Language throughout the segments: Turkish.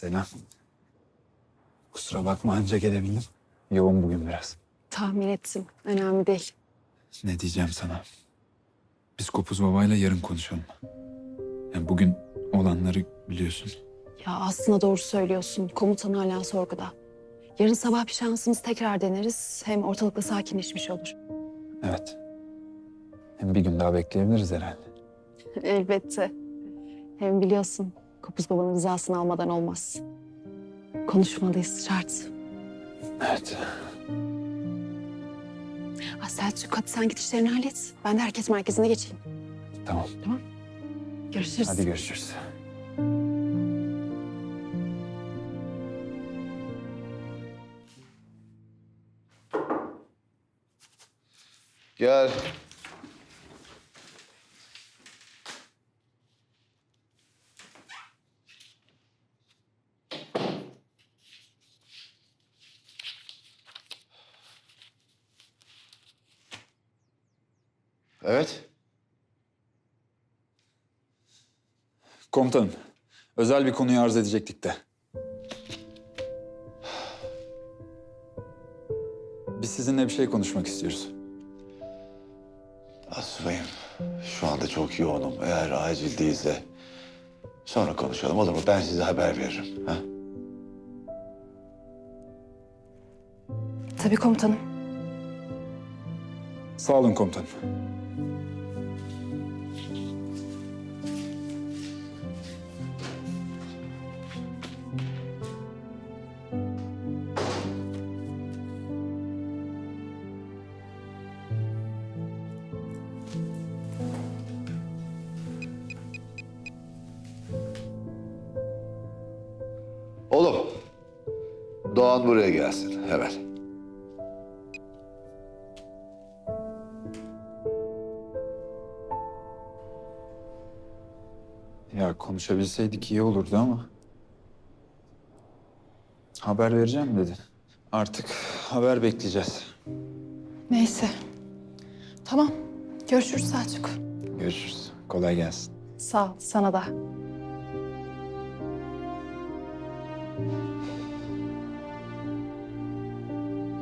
Selam. Kusura bakma anca gelebildim. Yoğun bugün biraz. Tahmin ettim. Önemli değil. Ne diyeceğim sana? Biz Kopuz Baba'yla yarın konuşalım. Yani bugün olanları biliyorsun. Ya aslında doğru söylüyorsun. Komutan hala sorguda. Yarın sabah bir şansımız tekrar deneriz. Hem ortalıkta sakinleşmiş olur. Evet. Hem bir gün daha bekleyebiliriz herhalde. Elbette. Hem biliyorsun Kopuz Baba'nın rızasını almadan olmaz. Konuşmalıyız şart. Evet. Ah Selçuk hadi sen git işlerini hallet. Ben de herkes merkezine geçeyim. Tamam. Görüşürüz. Hadi görüşürüz. Gel. Evet. Komutanım, özel bir konuyu arz edecektik de. Biz sizinle bir şey konuşmak istiyoruz. Asubayım, şu anda çok yoğunum. Eğer acil değilse sonra konuşalım olur mu? Ben size haber veririm. Ha? Tabii komutanım. Sağ olun komutanım. Oğlum, Doğan buraya gelsin hemen. Ya konuşabilseydik iyi olurdu ama... Haber vereceğim dedi. Artık haber bekleyeceğiz. Neyse. Tamam. Görüşürüz Selçuk. Görüşürüz. Kolay gelsin. Sağ ol. Sana da.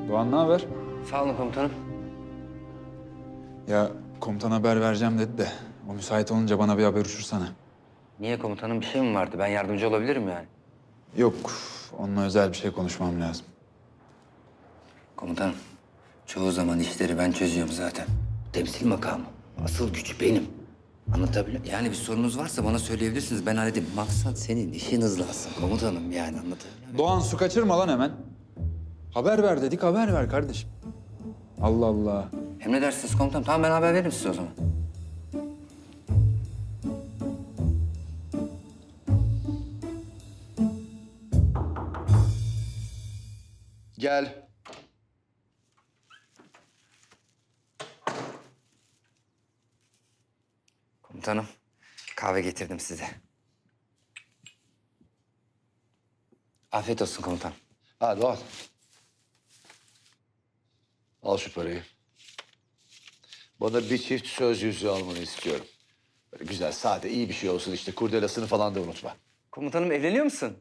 Doğan ne haber? Sağ olun komutanım. Ya komutan haber vereceğim dedi de... ...o müsait olunca bana bir haber uçursana. Niye komutanım bir şey mi vardı? Ben yardımcı olabilirim yani. Yok, onunla özel bir şey konuşmam lazım. Komutanım, çoğu zaman işleri ben çözüyorum zaten. Temsil makamı. Asıl güç benim. Anlatabiliyor Yani bir sorunuz varsa bana söyleyebilirsiniz. Ben halledeyim. Maksat senin işin hızlansın komutanım yani anlatabiliyor? Doğan su kaçırma lan hemen. Haber ver dedik, haber ver kardeşim. Allah Allah. Emredersiniz komutanım. Tamam ben haber veririm size o zaman. Gel. Komutanım, kahve getirdim size. Afiyet olsun komutanım. Ha Doğan. Al şu parayı. Bana bir çift söz yüzüğü almanı istiyorum. Böyle güzel, sade, iyi bir şey olsun işte. Kurdelasını falan da unutma. Komutanım evleniyor musun?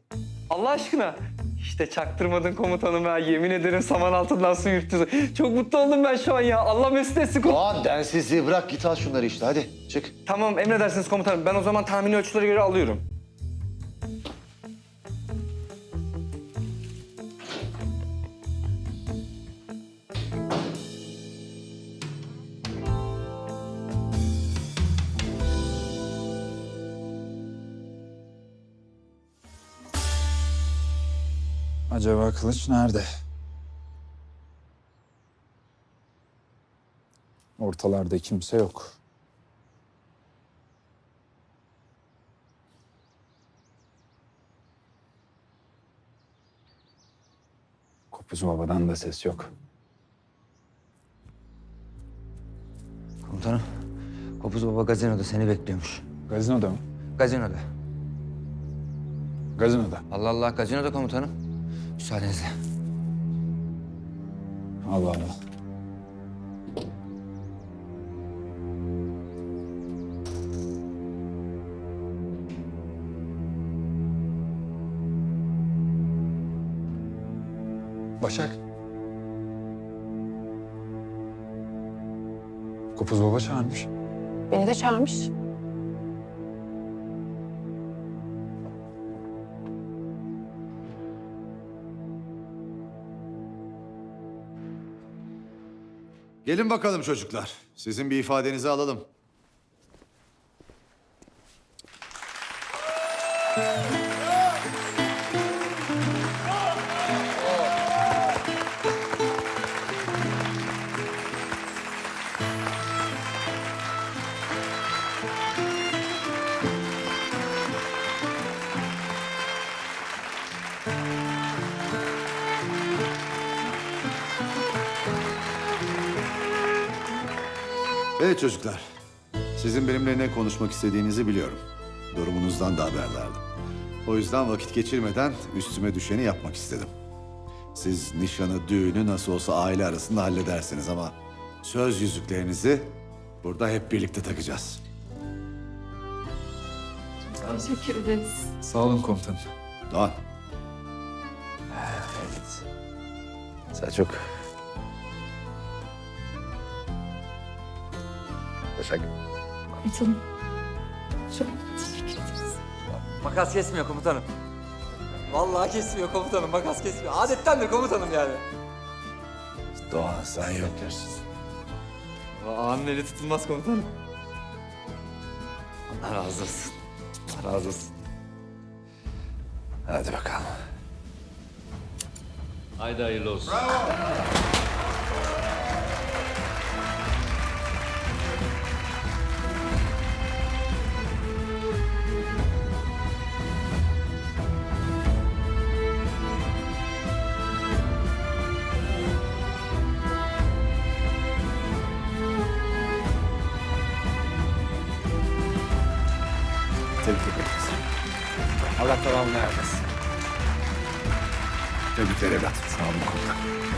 Allah aşkına. İşte çaktırmadın komutanım ha. Yemin ederim saman altından su yürüttü. Çok mutlu oldum ben şu an ya. Allah mesut etsin komutanım. Doğan densizliği bırak git al şunları işte hadi çık. Tamam emredersiniz komutanım. Ben o zaman tahmini ölçülere göre alıyorum. Acaba kılıç nerede? Ortalarda kimse yok. Kopuz babadan da ses yok. Komutanım, Kopuz Baba gazinoda seni bekliyormuş. Gazinoda mı? Gazinoda. Gazinoda. Allah Allah, gazinoda komutanım. Müsaadenizle. Allah Allah. Başak. Kopuz baba çağırmış. Beni de çağırmış. Gelin bakalım çocuklar. Sizin bir ifadenizi alalım. Evet çocuklar. Sizin benimle ne konuşmak istediğinizi biliyorum. Durumunuzdan da haberdardım. O yüzden vakit geçirmeden üstüme düşeni yapmak istedim. Siz nişanı, düğünü nasıl olsa aile arasında halledersiniz ama... ...söz yüzüklerinizi burada hep birlikte takacağız. Teşekkür ederiz. Sağ olun komutanım. Doğan. Evet. Selçuk. Başak. Komutanım. Çok teşekkür ederiz. Makas kesmiyor komutanım. Vallahi kesmiyor komutanım. Makas kesmiyor. Adettendir komutanım yani. Doğan sen yok dersin. Ağanın eli tutulmaz komutanım. Allah razı olsun. Allah razı olsun. Hadi bakalım. Haydi hayırlı olsun. Tebrik ederiz. Allah tamamını ermesin. Tebrikler evlat. Sağ olun komutanım.